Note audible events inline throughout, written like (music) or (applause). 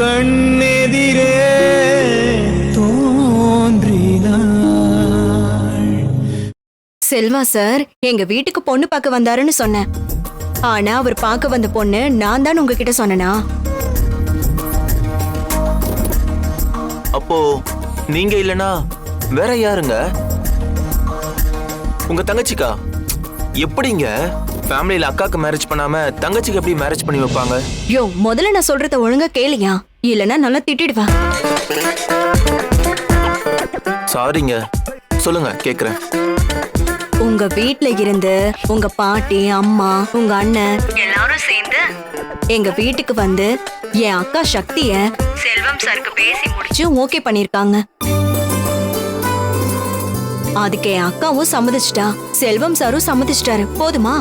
கண்ணெதிரே Selva sir எங்க வீட்டுக்கு பொண்ணு பார்க்க வந்தாருன்னு சொன்னேன். ஆனா அவர் பார்க்க வந்த பொண்ணு நான் தான் உங்ககிட்ட சொன்னனா? அப்போ நீங்க இல்லனா வேற யாருங்க? உங்க தங்கச்சிக்கா? எப்படிங்க? ஃபேமிலியில அக்காக்கு மேரேஜ் பண்ணாம தங்கச்சிக்கு எப்படி மேரேஜ் பண்ணி வைப்பாங்க? யோ முதல்ல நான் சொல்றத ஒழுங்கா கேளியா? இல்லனா நல்லா திட்டிடுவேன் சாரிங்க சொல்லுங்க கேக்குறேன். உங்க வீட்ல இருந்து உங்க பாட்டி அம்மா உங்க அண்ணன் எல்லாரும் சேர்ந்து எங்க வீட்டுக்கு வந்து என் அக்கா சக்திய செல்வம் சாருக்கு பேசி முடிச்சு ஓகே பண்ணிருக்காங்க. அதுக்கு என் அக்காவும் சம்மதிச்சிட்டா. செல்வம் சாரும் சம்மதிச்சிட்டாரு. போதுமா?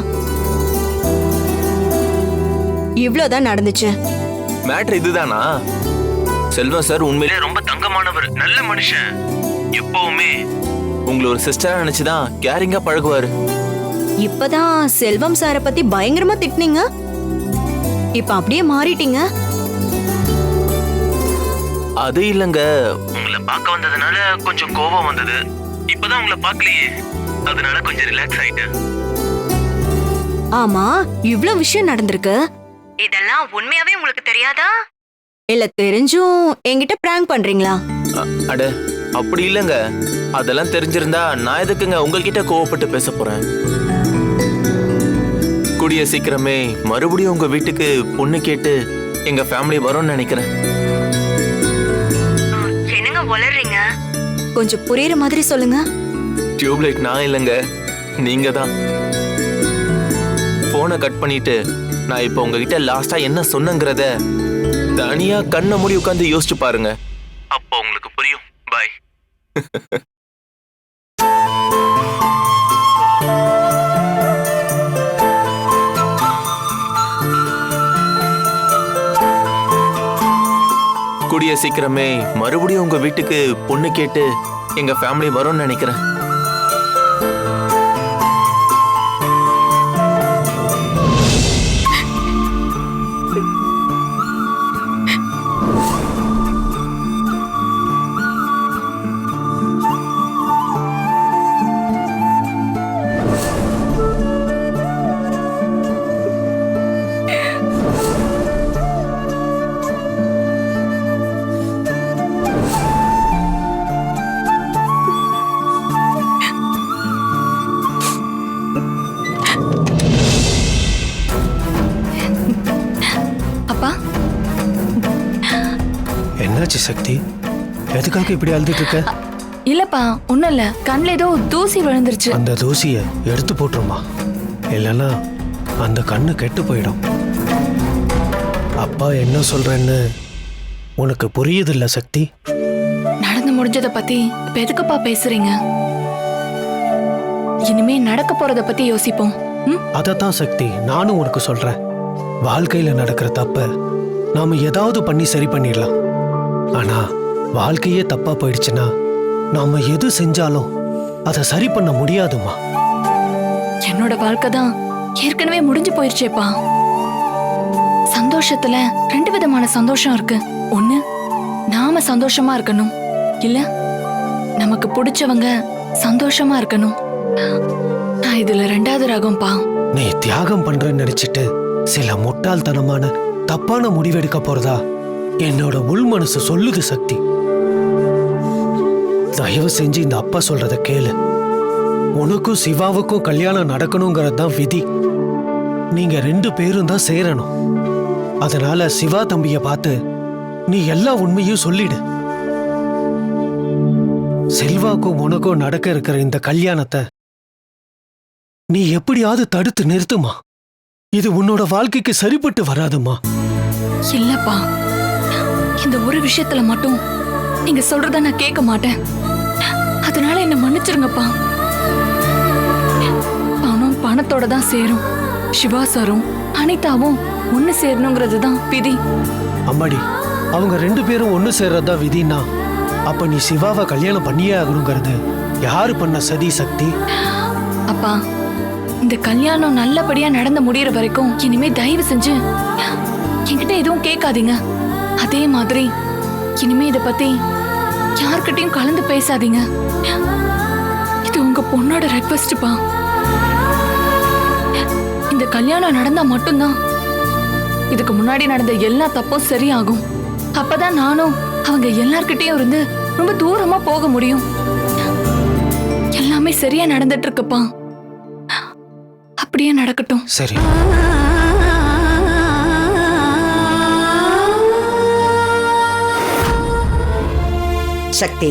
இவ்ளோதான் நடந்துச்சு. மேட்ரு இதுதானா? செல்வம் சார் உண்மையிலே ரொம்ப தங்கமானவர் நல்ல மனுஷன். எப்பவுமே. உங்களை ஒரு சிஸ்டரா நினைச்சுதான் கேரிங்கா பழகுவாரு. இப்பதான் செல்வம் சார பத்தி பயங்கரமா திட்டினீங்க. இப்ப அப்படியே மாறிட்டீங்க. அது இல்லங்க. உங்களை பார்க்க வந்ததுனால கொஞ்சம் கோபம் வந்தது. இப்பதான் உங்களை பார்க்கலையே. அதனால கொஞ்சம் ரிலாக்ஸ் ஆயிட்டேன். ஆமா இவ்ளோ விஷயம் நடந்திருக்கு. இதெல்லாம் உண்மையாவே உங்களுக்கு தெரியாதா? இல்ல தெரிஞ்சும் என்கிட்ட பிராங்க் பண்றீங்களா? அட அப்படி இல்லைங்க. அதெல்லாம் தெரிஞ்சிருந்தா நான் எதுக்குங்க உங்ககிட்ட கோவப்பட்டு பேச போறேன்? கூடிய சீக்கிரமே மறுபடியும் உங்க வீட்டுக்கு பொண்ணு கேட்டு எங்க ஃபேமிலி வரும்னு நினைக்கிறேன். என்னங்க வளர்றீங்க கொஞ்சம் புரியுற மாதிரி சொல்லுங்க. டியூப்லைட் நான் இல்லைங்க நீங்க தான் போனை கட் பண்ணிட்டு நான் இப்போ உங்ககிட்ட லாஸ்டா என்ன சொன்னங்கிறத தனியா கண்ணை மூடி உட்காந்து யோசிச்சு பாருங்க. அப்போ உங்களுக்கு புரியும். பாய் கூடிய சீக்கிரமே மறுபடியும் உங்க வீட்டுக்கு பொண்ணு கேட்டு எங்க ஃபேமிலி வரும்னு நினைக்கிறேன். எதுக்காக இப்படி அழுதுட்டு இருக்க? இல்லப்பா ஒண்ணும் இல்ல. கண்ணுல ஏதோ தூசி விழுந்துருச்சு. அந்த தூசியை எடுத்து போட்டுருமா. இல்லைன்னா அந்த கண்ணு கெட்டு போயிடும். அப்பா என்ன சொல்றேன்னு உனக்கு புரியுதில்ல சக்தி? நடந்து முடிஞ்சத பத்தி இப்ப எதுக்குப்பா பேசுறீங்க? இனிமே நடக்க போறத பத்தி யோசிப்போம். ம்? அதைத்தான் சக்தி நானும் உனக்கு சொல்றேன். வாழ்க்கையில நடக்கிற தப்ப நாம ஏதாவது பண்ணி சரி பண்ணிடலாம். ஆனா வாழ்க்கையே தப்பா போயிடுச்சுன்னா நாம எது செஞ்சாலும் அதை சரி பண்ண முடியாதுமா என்னோட வாழ்க்கை தான் ஏற்கனவே முடிஞ்சு போயிருச்சேப்பா. சந்தோஷத்துல ரெண்டு விதமான சந்தோஷம் இருக்கு. ஒண்ணு நாம சந்தோஷமா இருக்கணும். இல்ல நமக்கு பிடிச்சவங்க சந்தோஷமா இருக்கணும். நான் இதுல ரெண்டாவது ரகம்பா நீ தியாகம் பண்றேன்னு நினைச்சிட்டு சில முட்டாள்தனமான தப்பான முடிவெடுக்க போறதா என்னோட உள் மனசு சொல்லுது சக்தி. தயவு செஞ்சு இந்த அப்பா சொல்றத கேளு. உனக்கும் சிவாவுக்கும் கல்யாணம் நடக்கணுங்கிறது தான் விதி. நீங்க ரெண்டு பேரும் தான் சேரணும். அதனால சிவா தம்பிய பார்த்து நீ எல்லா உண்மையும் சொல்லிடு. செல்வாக்கும் உனக்கும் நடக்க இருக்கிற இந்த கல்யாணத்தை நீ எப்படியாவது தடுத்து நிறுத்துமா? இது உன்னோட வாழ்க்கைக்கு சரிப்பட்டு வராதுமா? இல்லப்பா. இந்த ஒரு விஷயத்துல மட்டும் நீங்க சொல்றத நான் கேட்க மாட்டேன். அதனால என்ன மன்னிச்சிருங்கப்பா. பணம் பணத்தோட தான் சேரும். சிவா சாரும் அனிதாவும் ஒண்ணு சேரணுங்கிறது தான் விதி. அம்மாடி அவங்க ரெண்டு பேரும் ஒண்ணு சேர்றதா விதினா அப்ப நீ சிவாவை கல்யாணம் பண்ணியே ஆகணுங்கிறது யாரு பண்ண சதி சக்தி? அப்பா இந்த கல்யாணம் நல்லபடியா நடந்து முடியற வரைக்கும் இனிமே தயவு செஞ்சு என்கிட்ட எதுவும் கேட்காதீங்க. அதே மாதிரி இனிமே இதை பத்தி யார்கிட்டயும் கலந்து பேசாதீங்க. இது உங்க பொண்ணோட ரெக்வெஸ்ட்பா இந்த கல்யாணம் நடந்தா மட்டும்தான். இதுக்கு முன்னாடி நடந்த எல்லா தப்பும் சரியாகும். அப்பதான் நானும் அவங்க எல்லார்கிட்டயும் இருந்து ரொம்ப தூரமா போக முடியும். எல்லாமே சரியா நடந்துட்டு இருக்குப்பா. அப்படியே நடக்கட்டும். சரி. சக்தி.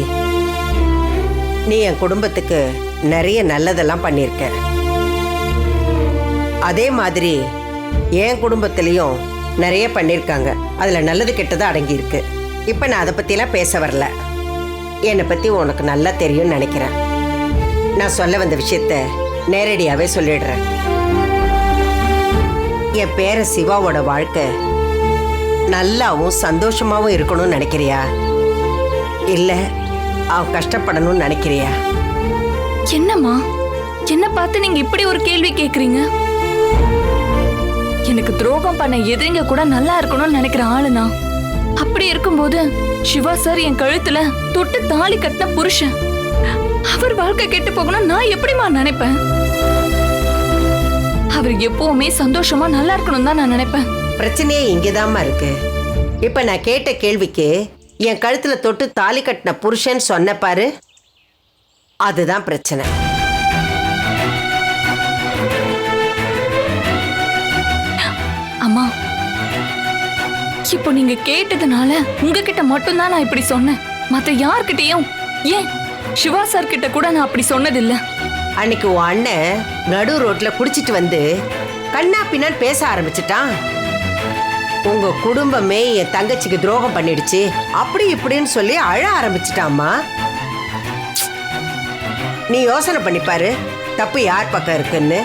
நீ என் குடும்பத்துக்கு நிறைய நல்லதெல்லாம் பண்ணியிருக்க. அதே மாதிரி என் குடும்பத்திலையும் நிறைய பண்ணியிருக்காங்க. அதில் நல்லது கெட்டது அடங்கியிருக்கு. இப்போ நான் அதை பற்றிலாம் பேச வரல. என்னை பற்றி உனக்கு நல்லா தெரியும்னு நினைக்கிறேன். நான் சொல்ல வந்த விஷயத்த நேரடியாகவே சொல்லிடுறேன். என் பேர சிவாவோட வாழ்க்கை நல்லாவும் சந்தோஷமாகவும் இருக்கணும்னு நினைக்கிறியா? இல்ல அவன் கஷ்டப்படணும்னு நினைக்கிறியா? என்னம்மா? என்ன பார்த்து நீங்க இப்படி ஒரு கேள்வி கேக்குறீங்க? எனக்கு துரோகம் பண்ண எதிரிங்க கூட நல்லா இருக்கணும்னு நினைக்கிற ஆளு நான் அப்படி இருக்கும்போது சிவா சார் என் கழுத்துல தொட்டு தாலி கட்டின புருஷன். அவர் வாழ்க்கை கெட்டு போகணும் நான் எப்படிம்மா நினைப்பேன்? அவர் எப்பவுமே சந்தோஷமா நல்லா இருக்கணும் தான் நான் நினைப்பேன். பிரச்சனையே இங்கேதாம்மா இருக்கு. இப்ப நான் கேட்ட கேள்விக்கு என் கழுத்துல தொட்டு தாலி கட்டின புருஷன் சொன்ன பாரு. அதுதான் பிரச்சனை. அம்மா இப்போ நீங்க கேட்டதுனால உங்ககிட்ட மட்டும்தான் நான் இப்படி சொன்னேன். மத்த யார்கிட்டயும் ஏன் சிவா சார் கிட்ட கூட நான் அப்படி சொன்னதில்ல. அன்னைக்கு உன் அண்ணன் நடு ரோட்ல குடிச்சிட்டு வந்து கண்ணா பின்னான்னு பேச ஆரம்பிச்சிட்டான். உங்க குடும்பமே என் தங்கச்சிக்கு துரோகம் பண்ணிடுச்சு. அப்படி இப்படின்னு சொல்லி அழ ஆரம்பிச்சிட்டாம்மா. நீ யோசனை பண்ணி பாரு தப்பு யார் பக்கம் இருக்குன்னு.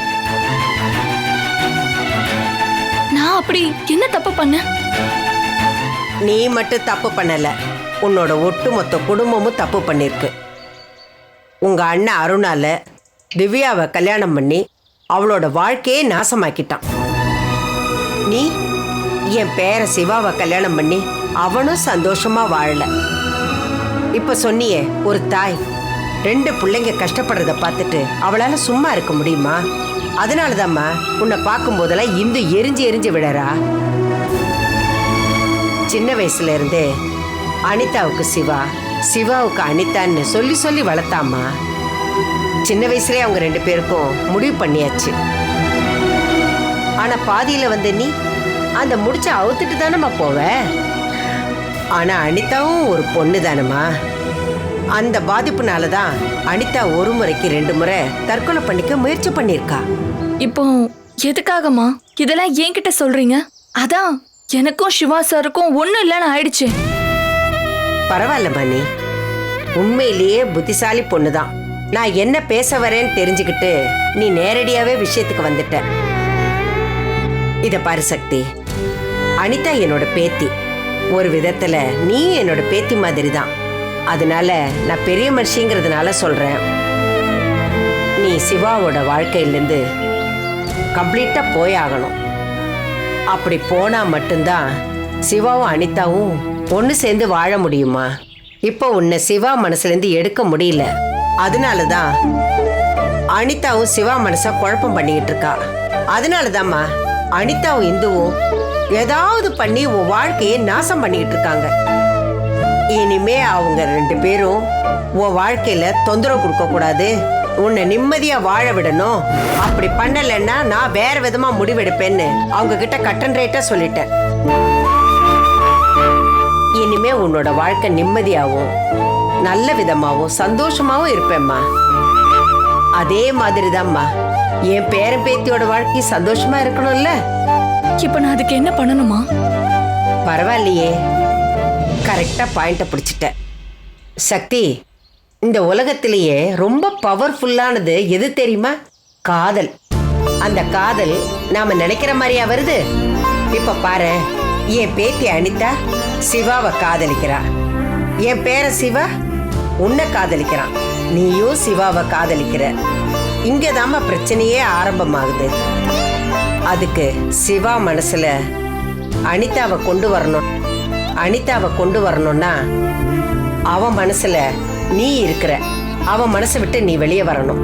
நான் அப்படி என்ன தப்பு பண்ணேன் நீ மட்டும் தப்பு பண்ணல உன்னோட ஒட்டுமொத்த குடும்பமும் தப்பு பண்ணிருக்கு. உங்க அண்ணன் அருணால திவ்யாவை கல்யாணம் பண்ணி அவளோட வாழ்க்கையே நாசமாக்கிட்டான். நீ என் பேர சிவாவை கல்யாணம் பண்ணி அவனும் சந்தோஷமா வாழல. இப்ப சொன்னியே ஒரு தாய் ரெண்டு பிள்ளைங்க கஷ்டப்படுறத பார்த்துட்டு அவளால சும்மா இருக்க முடியுமா? அதனாலதாம்மா உன்னை பார்க்கும்போதெல்லாம் இந்து எரிஞ்சு எரிஞ்சு விழறா. சின்ன வயசுல இருந்தே அனிதாவுக்கு சிவா சிவாவுக்கு அனிதான்னு சொல்லி சொல்லி வளர்த்தாமா சின்ன வயசுலேயே அவங்க ரெண்டு பேருக்கும் முடிவு பண்ணியாச்சு. ஆனா பாதியில வந்து நீ அந்த முடிச்ச அவுத்துட்டு தானம்மா போவ? ஆனா அனிதாவும் ஒரு பொண்ணு தானம்மா. அந்த பாதிப்புனால தான் அனிதா ஒரு முறைக்கு ரெண்டு முறை தற்கொலை பண்ணிக்க முயற்சி பண்ணியிருக்கா. இப்போ எதுக்காகம்மா இதெல்லாம் என்கிட்ட சொல்றீங்க? அதான் எனக்கும் சிவா சாருக்கும் ஒண்ணும் இல்லைன்னு ஆயிடுச்சு. பரவாயில்ல நீ உண்மையிலேயே புத்திசாலி பொண்ணுதான். நான் என்ன பேச வரேன்னு தெரிஞ்சுக்கிட்டு நீ நேரடியாவே விஷயத்துக்கு வந்துட்ட. இத பாரு சக்தி அனிதா என்னோட பேத்தி. ஒரு விதத்துல நீ என்னோட பேத்தி மாதிரி தான் அதனால நான் பெரிய மனுஷிங்கிறதுனால சொல்றேன். நீ சிவாவோட வாழ்க்கையிலேருந்து கம்ப்ளீட்டா போயாகணும் அப்படி போனால் மட்டும்தான் சிவாவும் அனிதாவும் ஒன்று சேர்ந்து வாழ முடியுமா? இப்போ உன்னை சிவா மனசுலேருந்து எடுக்க முடியல. அதனால தான் அனிதாவும் சிவா மனசை குழப்பம் பண்ணிக்கிட்டு இருக்கா. அதனால தாம்மா அனிதாவும் இந்துவும் ஏதாவது பண்ணி உன் வாழ்க்கையை நாசம் பண்ணிக்கிட்டு இருக்காங்க. இனிமே அவங்க ரெண்டு பேரும் உன் வாழ்க்கையில தொந்தரவு கொடுக்க கூடாது. உன்னை நிம்மதியா வாழ விடணும். அப்படி பண்ணலைன்னா நான் வேற விதமா முடிவெடுப்பேன்னு அவங்க கிட்ட கட்டன் ரேட்டா சொல்லிட்டேன். இனிமே உன்னோட வாழ்க்கை நிம்மதியாவும் நல்ல விதமாவும் சந்தோஷமாவும் இருப்பேம்மா. அதே மாதிரிதாம்மா. என் பேரன் பேத்தியோட வாழ்க்கை சந்தோஷமா இருக்கணும்ல? இப்ப நான் அதுக்கு என்ன பண்ணணுமா? பரவாயில்லையே. கரெக்டா பாயிண்ட பிடிச்சிட்ட. சக்தி இந்த உலகத்திலேயே ரொம்ப பவர்ஃபுல்லானது எது தெரியுமா? காதல். அந்த காதல் நாம நினைக்கிற மாதிரியா வருது? இப்ப பாரு என் பேத்தி அனிதா சிவாவை காதலிக்கிறா. என் பேர சிவா உன்னை காதலிக்கிறான். நீயும் சிவாவை காதலிக்கிற. இங்கதாம்மா பிரச்சனையே ஆரம்பமாகுது. அதுக்கு சிவா மனசுல அனிதாவை கொண்டு வரணும். அனிதாவை கொண்டு வரணும்னா அவன் மனசுல நீ இருக்கிற அவன் மனசை விட்டு நீ வெளியே வரணும்.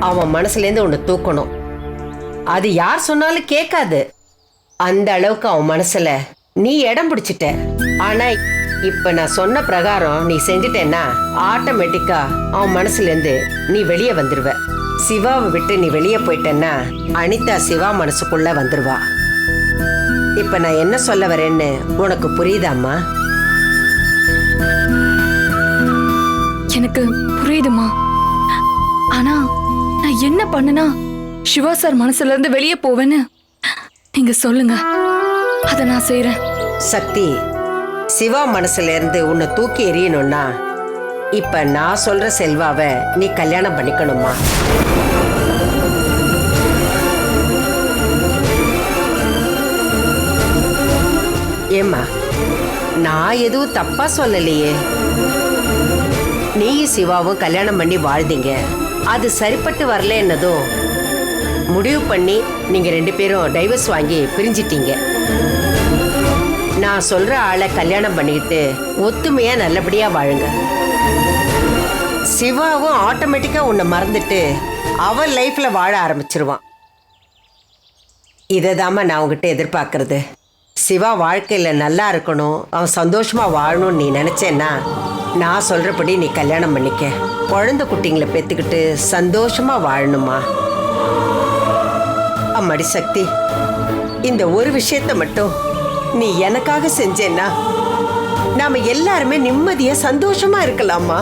அவன் மனசுலேருந்து ஒன்று தூக்கணும். அது யார் சொன்னாலும் கேட்காது. அந்த அளவுக்கு அவன் மனசுல நீ இடம் பிடிச்சிட்ட. ஆனா இப்ப நான் சொன்ன பிரகாரம் நீ செஞ்சிட்டேன்னா ஆட்டோமேட்டிக்கா அவன் மனசுலேருந்து நீ வெளியே வந்துடுவ சிவாவை விட்டு நீ வெளியே போயிட்டேன்னா அனிதா சிவா மனசுக்குள்ள வந்துருவா. இப்ப நான் என்ன சொல்ல வரேன்னு உனக்கு புரியுதாம்மா? எனக்கு புரியுதுமா ஆனா நான் என்ன பண்ணுனா சிவா சார் மனசுல இருந்து வெளியே போவேன்னு நீங்க சொல்லுங்க. அத நான் செய்யறேன் சக்தி சிவா மனசுல இருந்து உன்னை தூக்கி எறியணும்னா இப்ப நான் சொல்ற செல்வாவை நீ கல்யாணம் பண்ணிக்கணுமா ஏம்மா? நான் எதுவும் தப்பா சொல்லலையே. நீயும் சிவாவும் கல்யாணம் பண்ணி வாழ்ந்தீங்க. அது சரிப்பட்டு வரல என்னதும்? முடிவு பண்ணி நீங்க ரெண்டு பேரும் டைவர்ஸ் வாங்கி பிரிஞ்சிட்டீங்க. நான் சொல்ற ஆளை கல்யாணம் பண்ணிக்கிட்டு ஒத்துமையா நல்லபடியா வாழுங்க. சிவாவும் ஆட்டோமேட்டிக்கா உன்னை மறந்துட்டு அவன் லைஃப்ல வாழ ஆரம்பிச்சிருவான். இதை நான் உங்ககிட்ட எதிர்பார்க்கறது. சிவா வாழ்க்கையில் நல்லா இருக்கணும் அவன் சந்தோஷமாக வாழணும்னு நீ நினச்சேன்னா நான் சொல்கிறபடி நீ கல்யாணம் பண்ணிக்க. குழந்த குட்டிங்களை பெற்றுக்கிட்டு சந்தோஷமாக வாழணுமா? அம்மாடி சக்தி இந்த ஒரு விஷயத்த மட்டும் நீ எனக்காக செஞ்சேன்னா நாம் எல்லாருமே நிம்மதியாக சந்தோஷமாக இருக்கலாமா?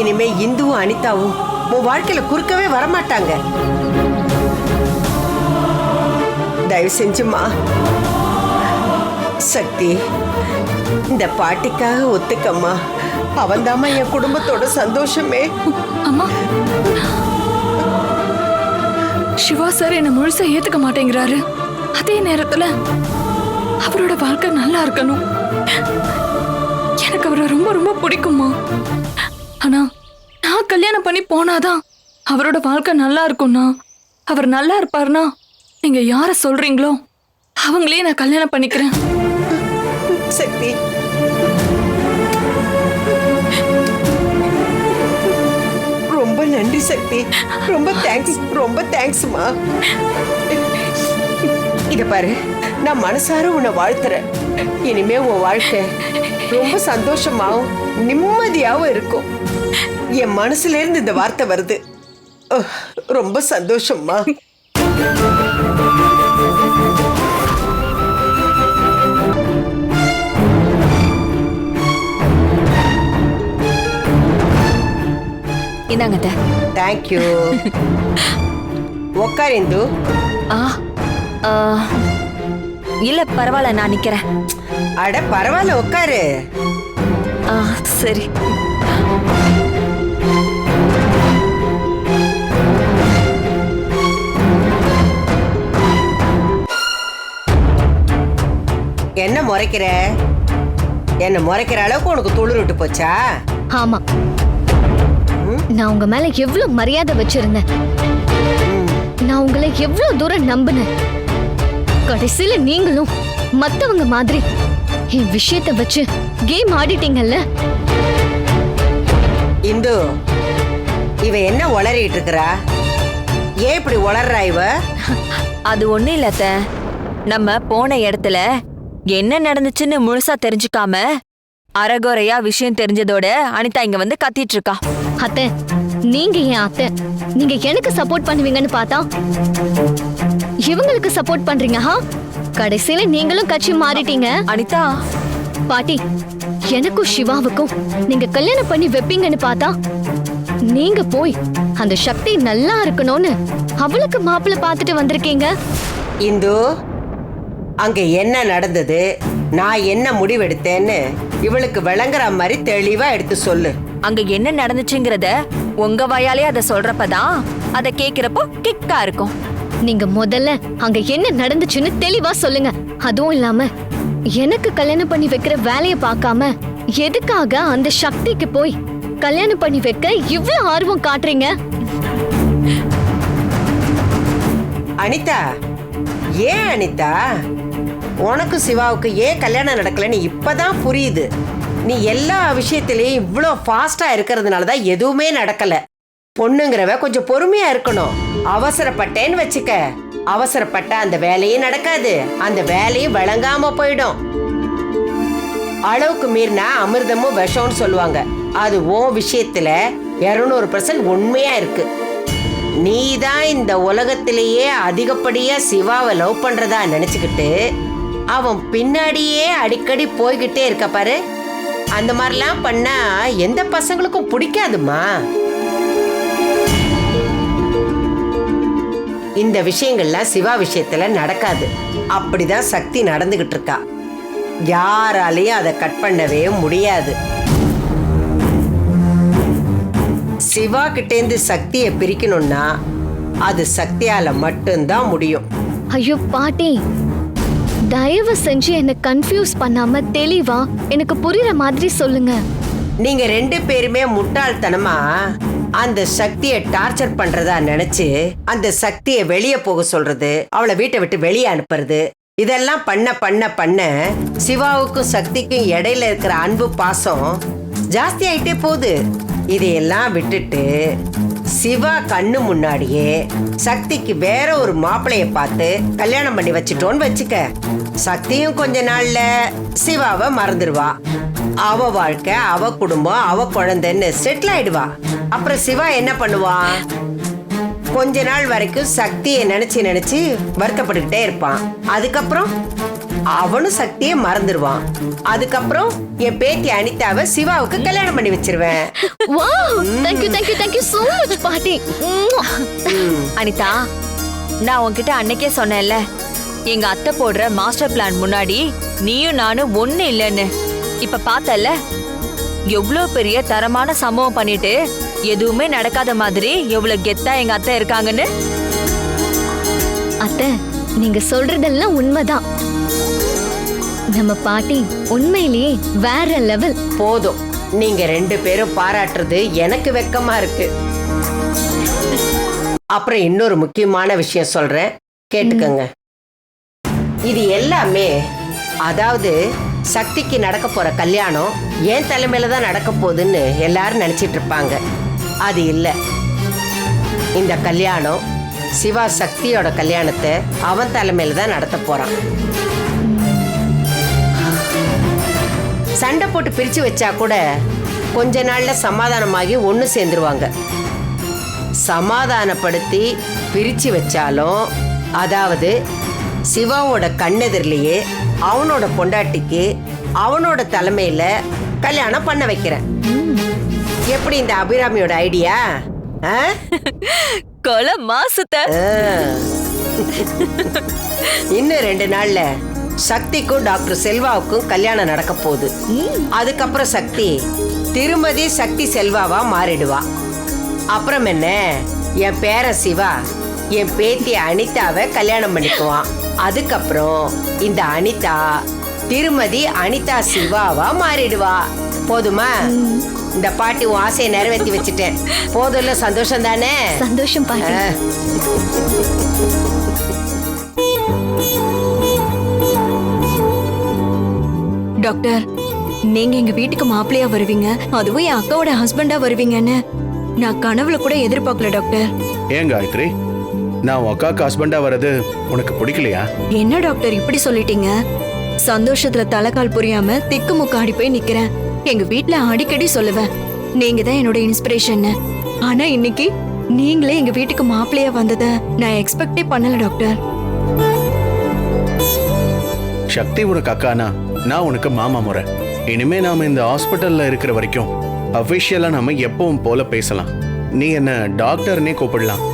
இனிமே இந்துவும் அனிதாவும் உன் வாழ்க்கையில் குறுக்கவே வரமாட்டாங்க. தயவு செஞ்சுமா. சக்தி இந்த பாட்டிக்காக ஒத்துக்கம்மா. அவன்தாம்மா என் குடும்பத்தோட சந்தோஷமே. அம்மா. சிவா சார் என்ன முழுசா ஏத்துக்க மாட்டேங்கிறாரு. அதே நேரத்துல அவரோட வாழ்க்கை நல்லா இருக்கணும். எனக்கு அவரை ரொம்ப ரொம்ப பிடிக்குமா ஆனா நான் கல்யாணம் பண்ணி போனாதான் அவரோட வாழ்க்கை நல்லா இருக்கும்னா அவர் நல்லா இருப்பாருன்னா நீங்க யார சொல்றீங்களோ அவங்களே நான் கல்யாணம் பண்ணிக்கிறேன். சக்தி. ரொம்ப நன்றி சக்தி. ரொம்ப தேங்க்ஸ் ரொம்ப தேங்க்ஸ்மா இத பாரு நான் மனசார உன்னை வாழ்த்துறேன். இனிமே உன் வாழ்க்கை ரொம்ப சந்தோஷமாவும் நிம்மதியாவும் இருக்கும். என் மனசுல இருந்து இந்த வார்த்தை வருது. ரொம்ப சந்தோஷம்மா. இந்தாங்க அத்தை. தேங்க்யூ உக்கார் இந்து. ஆ ஆ, இல்ல பரவாயில்ல நான் நிக்கிறேன். அட பரவாயில்ல உட்காரு ஆ சரி. என்ன முறைக்கிற? என்ன முறைக்கிற அளவுக்கு உனக்கு துளிர் விட்டு போச்சா? ஆமா. நான் உங்க மேல எவ்வளவு மரியாதை வச்சிருந்தேன்? நான் உங்களை எவ்வளவு தூரம் நம்பினேன்? கடைசியில நீங்களும் மத்தவங்க மாதிரி என் விஷயத்தை வச்சு கேம் ஆடிட்டீங்கல்ல? இந்து இவ என்ன உளறிட்டு இருக்கிறா? ஏன் இப்படி உளறா இவ? அது ஒண்ணும் இல்ல அத்தை. நம்ம போன இடத்துல என்ன நடந்துச்சுன்னு முழுசா தெரிஞ்சுக்காம அறகுறையா விஷயம் தெரிஞ்சதோட அனிதா இங்க வந்து கத்திட்டு இருக்கா அத்தை நீங்க என் அத்தை? நீங்க எனக்கு சப்போர்ட் பண்ணுவீங்கன்னு பார்த்தா? இவங்களுக்கு சப்போர்ட் பண்றீங்க ஹா கடைசியில நீங்களும் கட்சி மாறிட்டீங்க. அனிதா. பாட்டி எனக்கும் சிவாவுக்கும் நீங்க கல்யாணம் பண்ணி வைப்பீங்கன்னு பார்த்தா நீங்க போய் அந்த சக்தி நல்லா இருக்கணும்னு அவளுக்கு மாப்பிள்ளை பார்த்துட்டு வந்திருக்கீங்க. இந்து அங்க என்ன நடந்தது? நான் என்ன முடிவெடுத்தேன்னு இவளுக்கு விளங்குற மாதிரி தெளிவா எடுத்து சொல்லு. அங்க என்ன நடந்துச்சுங்கிறத உங்க வாயாலே அத சொல்றப்பதான் அத கேக்குறப்போ கிக்கா இருக்கும். நீங்க முதல்ல அங்க என்ன நடந்துச்சுன்னு தெளிவா சொல்லுங்க. அதுவும் இல்லாம எனக்கு கல்யாணம் பண்ணி வைக்கிற வேலைய பார்க்காம எதுக்காக அந்த சக்திக்கு போய் கல்யாணம் பண்ணி வைக்க இவ்ளோ ஆர்வம் காட்டுறீங்க? அனிதா ஏன் அனிதா? உனக்கு சிவாவுக்கு ஏன் கல்யாணம் நடக்கலன்னு இப்பதான் புரியுது. நீ எல்லா விஷயத்திலையும் இவ்வளோ ஃபாஸ்ட்டாக இருக்கிறதுனால தான் எதுவுமே நடக்கலை. பொண்ணுங்கிறவ கொஞ்சம் பொறுமையா இருக்கணும். அவசரப்பட்டேன்னு வச்சுக்க. அவசரப்பட்ட அந்த வேலையும் நடக்காது. அந்த வேலையும் விளங்காம போயிடும். அளவுக்கு மீறினா அமிர்தமும் விஷம்னு சொல்லுவாங்க. அது ஓ விஷயத்துல இருநூறு பர்சன்ட் உண்மையா இருக்கு. நீ தான் இந்த உலகத்திலேயே அதிகப்படியா சிவாவை லவ் பண்றதா நினைச்சுக்கிட்டு அவன் பின்னாடியே அடிக்கடி போய்கிட்டே இருக்க பாரு. அந்த மாதிரிலாம் பண்ணா எந்த பசங்களுக்கும் பிடிக்காதுமா இந்த விஷயங்கள்லாம் சிவா விஷயத்துல நடக்காது. அப்படிதான் சக்தி நடந்துகிட்டு இருக்கா. யாராலையும் அதை கட் பண்ணவே முடியாது. சிவா கிட்டேந்து சக்தியை பிரிக்கணும்னா அது சக்தியால மட்டும்தான் முடியும். ஐயோ பாட்டி. தயவு செஞ்சு என்ன கன்ஃபியூஸ் பண்ணாம தெளிவா எனக்கு புரியுற மாதிரி சொல்லுங்க. நீங்க ரெண்டு பேருமே முட்டாள்தனமா அந்த சக்தியை டார்ச்சர் பண்றதா நினைச்சு அந்த சக்தியை வெளியே போக சொல்றது அவளை வீட்டை விட்டு வெளியே அனுப்புறது இதெல்லாம் பண்ண பண்ண பண்ண சிவாவுக்கும் சக்திக்கும் இடையில இருக்கிற அன்பு பாசம் ஜாஸ்தி ஆயிட்டே போகுது. இதையெல்லாம் விட்டுட்டு சிவா கண்ணு முன்னாடியே சக்திக்கு வேற ஒரு மாப்பிளைய பார்த்து கல்யாணம் பண்ணி வச்சிட்டோன்னு வச்சுக்க. சக்தியும் கொஞ்ச நாள்ல சிவாவை மறந்துடுவா. அவ வாழ்க்கை அவ குடும்பம் அவ குழந்தைன்னு செட்டில் ஆயிடுவா. அப்புறம் சிவா என்ன பண்ணுவா? கொஞ்ச நாள் வரைக்கும் சக்தியை நினைச்சு நினைச்சு வருத்தப்பட்டுக்கிட்டே இருப்பான். அதுக்கப்புறம்? அவனும் சக்தியை மறந்துடுவான் அதுக்கப்புறம் என் பேத்தி அனிதாவை சிவாவுக்கு கல்யாணம் பண்ணி வச்சிருவேன். Wow thank you thank you thank you so much பாட்டி. அனிதா நான் உன்கிட்ட அன்னைக்கே சொன்னேன்ல எங்க அத்தை போடுற மாஸ்டர் பிளான் முன்னாடி நீயும் நானும் ஒண்ணு இல்லைன்னு. இப்ப பார்த்தல எவ்வளோ பெரிய தரமான சம்பவம் பண்ணிட்டு எதுவுமே நடக்காத மாதிரி எவ்வளவு கெத்தா எங்க அத்தை இருக்காங்கன்னு. அத்தை நீங்க சொல்றதெல்லாம் உண்மைதான். நம்ம பாட்டி உண்மையிலேயே வேற லெவல் போதும். நீங்க ரெண்டு பேரும் பாராட்டுறது எனக்கு வெக்கமா இருக்கு. அப்புறம் இன்னொரு முக்கியமான விஷயம் சொல்றேன். கேட்டுக்கங்க. இது எல்லாமே அதாவது சக்திக்கு நடக்க போற கல்யாணம் என் தலைமையில தான் நடக்க போகுதுன்னு எல்லாரும் நினைச்சிட்டு இருப்பாங்க. அது இல்லை. இந்த கல்யாணம் சிவா சக்தியோட கல்யாணத்தை அவன் தலைமையில் தான் நடத்த போறான். சண்டை போட்டு பிரிச்சு வச்சா கூட கொஞ்ச நாள்ல சமாதானமாகி ஒன்று சேர்ந்துருவாங்க. சமாதானப்படுத்தி பிரிச்சு வச்சாலும் அதாவது சிவாவோட கண்ணெதிரிலேயே அவனோட பொண்டாட்டிக்கு அவனோட தலைமையில கல்யாணம் பண்ண வைக்கிறேன். எப்படி இந்த அபிராமியோட ஐடியா? ஆ? (laughs) கொலை மாசுத்த. இன்னும் ரெண்டு நாள்ல சக்திக்கும் டாக்டர் செல்வாவுக்கும் கல்யாணம் நடக்க போகுது. அதுக்கப்புறம் சக்தி திருமதி சக்தி செல்வாவா மாறிடுவா. அப்புறம் என்ன? என் பேர சிவா என் பேத்தி அனிதாவை கல்யாணம் பண்ணிக்குவான். அதுக்கப்புறம் இந்த அனிதா திருமதி அனிதா சிவாவா மாறிடுவா. போதுமா? இந்த பாட்டி உன் ஆசையை நிறைவேற்றி வச்சுட்டேன். போதும்ல சந்தோஷம் தானே? சந்தோஷம் பாட்டி. டாக்டர் நீங்க எங்க வீட்டுக்கு மாப்பிள்ளையா வருவீங்க? அதுவும் என் அக்காவோட ஹஸ்பண்டா வருவீங்கன்னு. நான் கனவுல கூட எதிர்பார்க்கல டாக்டர். ஏன் காயத்ரி? நான் உன் அக்காக்கு ஹஸ்பண்டா வர்றது உனக்கு பிடிக்கலையா? என்ன டாக்டர் இப்படி சொல்லிட்டீங்க? சந்தோஷத்துல தலைகால் புரியாம திக்கு முக்காடி போய் நிக்கிறேன். எங்க வீட்ல அடிக்கடி சொல்லுவேன். நீங்க தான் என்னோட இன்ஸ்பிரேஷன் ஆனா இன்னைக்கு நீங்களே எங்க வீட்டுக்கு மாப்பிள்ளையா வந்தத நான் எக்ஸ்பெக்டே பண்ணல டாக்டர் சக்தி உனக்கு அக்கானா? நான் உனக்கு மாமா முறை. இனிமே நாம இந்த ஹாஸ்பிட்டல்ல இருக்கிற வரைக்கும் அஃபிஷியலா நாம எப்பவும் போல பேசலாம். நீ என்ன டாக்டர்னே கூப்பிடலாம்.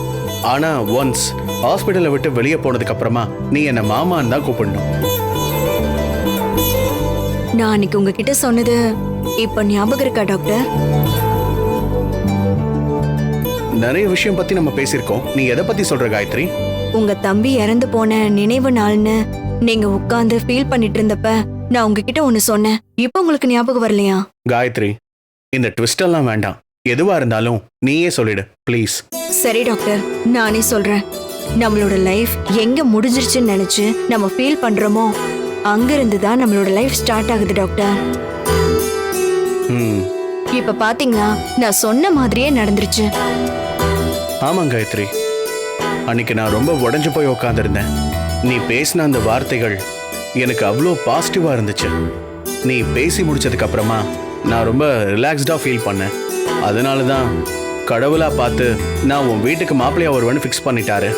ஆனா ஒன்ஸ் ஹாஸ்பிட்டலை விட்டு வெளியே போனதுக்கு அப்புறமா நீ என்ன மாமான்னு தான் கூப்பிடணும். நான் அன்னைக்கு உங்ககிட்ட சொன்னது இப்ப ஞாபகம் இருக்கா டாக்டர்? நிறைய விஷயம் பத்தி நம்ம பேசியிருக்கோம். நீ எதை பத்தி சொல்ற காயத்ரி? உங்க தம்பி இறந்து போன நினைவு நாள்னு நீங்க உட்கார்ந்து ஃபீல் பண்ணிட்டு இருந்தப்ப நான் உங்ககிட்ட ஒண்ணு சொன்னேன். இப்போ உங்களுக்கு ஞாபகம் வரலையா? காயத்ரி இந்த ட்விஸ்ட் எல்லாம் வேண்டாம். எதுவா இருந்தாலும் நீயே சொல்லிடு ப்ளீஸ் சரி டாக்டர். நானே சொல்றேன். நம்மளோட லைஃப் எங்க முடிஞ்சிருச்சுன்னு நினைச்சு நம்ம ஃபீல் பண்றோமோ அங்கிருந்து தான் நம்மளோட லைஃப் ஸ்டார்ட் ஆகுது டாக்டர். இப்ப பாத்தீங்களா நான் சொன்ன மாதிரியே நடந்துருச்சு. ஆமாம் காயத்ரி. அன்னைக்கு நான் ரொம்ப உடஞ்சு போய் உக்காந்துருந்தேன். நீ பேசின அந்த வார்த்தைகள் எனக்கு அவ்வளோ பாசிட்டிவாக இருந்துச்சு. நீ பேசி முடிச்சதுக்கு அப்புறமா நான் ரொம்ப ரிலாக்ஸ்டாக ஃபீல் பண்ணேன். அதனால தான் கடவுளாக பார்த்து நான் உன் வீட்டுக்கு மாப்பிள்ளையா ஒருவன் ஃபிக்ஸ் பண்ணிட்டாரு.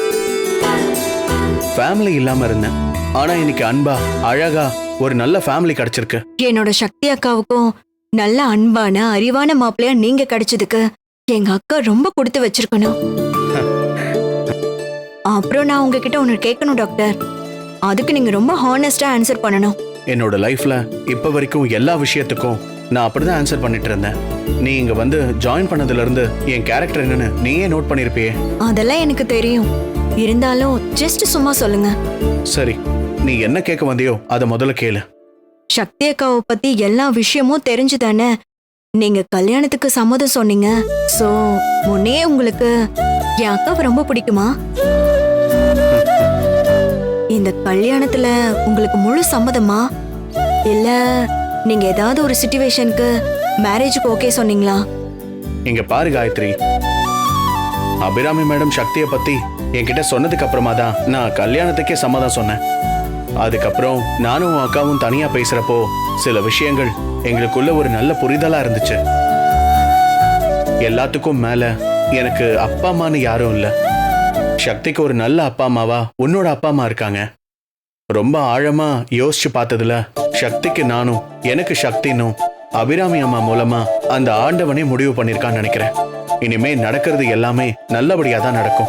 ஃபேமிலி இல்லாமல் இருந்தேன். ஆனால் இன்னைக்கு அன்பா அழகா ஒரு நல்ல ஃபேமிலி கிடைச்சிருக்கு. என்னோட சக்தி அக்காவுக்கும் நல்ல அன்பான அறிவான மாப்பிள்ளையா நீங்க கிடைச்சதுக்கு எங்க அக்கா ரொம்ப கொடுத்து வச்சிருக்கணும். அப்புறம் நான் உங்ககிட்ட ஒன்னு கேட்கணும் டாக்டர். அதுக்கு நீங்க ரொம்ப ஹானஸ்டா ஆன்சர் பண்ணணும். என்னோட லைஃப்ல இப்ப வரைக்கும் எல்லா விஷயத்துக்கும் நான் அப்படிதான் ஆன்சர் பண்ணிட்டு இருந்தேன். நீ இங்க வந்து ஜாயின் பண்ணதுல இருந்து என் கேரக்டர் என்னன்னு நீயே நோட் பண்ணிருப்பியே. அதெல்லாம் எனக்கு தெரியும். இருந்தாலும் ஜஸ்ட் சும்மா சொல்லுங்க. சரி நீ என்ன கேட்க வந்தியோ அதை முதல்ல கேளு. சக்தி அக்காவை பத்தி எல்லா விஷயமும் தெரிஞ்சு தானே நீங்க கல்யாணத்துக்கு சம்மதம் சொன்னீங்க. சோ முன்னே உங்களுக்கு என் அக்காவை ரொம்ப பிடிக்குமா? இந்த கல்யாணத்துல உங்களுக்கு முழு சம்மதமா? இல்ல நீங்க ஏதாவது ஒரு சுச்சுவேஷனுக்கு மேரேஜுக்கு ஓகே சொன்னீங்களா? இங்க பாரு காயத்ரி. அபிராமி மேடம் சக்தியை பத்தி என்கிட்ட சொன்னதுக்கு அப்புறமா தான் நான் கல்யாணத்துக்கே சம்மதம் சொன்னேன். அதுக்கப்புறம் நானும் உன் அக்காவும் தனியா பேசுறப்போ சில விஷயங்கள் எங்களுக்குள்ள ஒரு நல்ல புரிதலா இருந்துச்சு. எல்லாத்துக்கும் மேல எனக்கு அப்பா அம்மான்னு யாரும் இல்ல. சக்திக்கு ஒரு நல்ல அப்பா அம்மாவா உன்னோட அப்பா அம்மா இருக்காங்க. ரொம்ப ஆழமா யோசிச்சு பார்த்ததுல சக்திக்கு நானும் எனக்கு சக்தினும் அபிராமி அம்மா மூலமா அந்த ஆண்டவனே முடிவு பண்ணிருக்கான்னு நினைக்கிறேன். இனிமே நடக்கிறது எல்லாமே நல்லபடியா தான் நடக்கும்.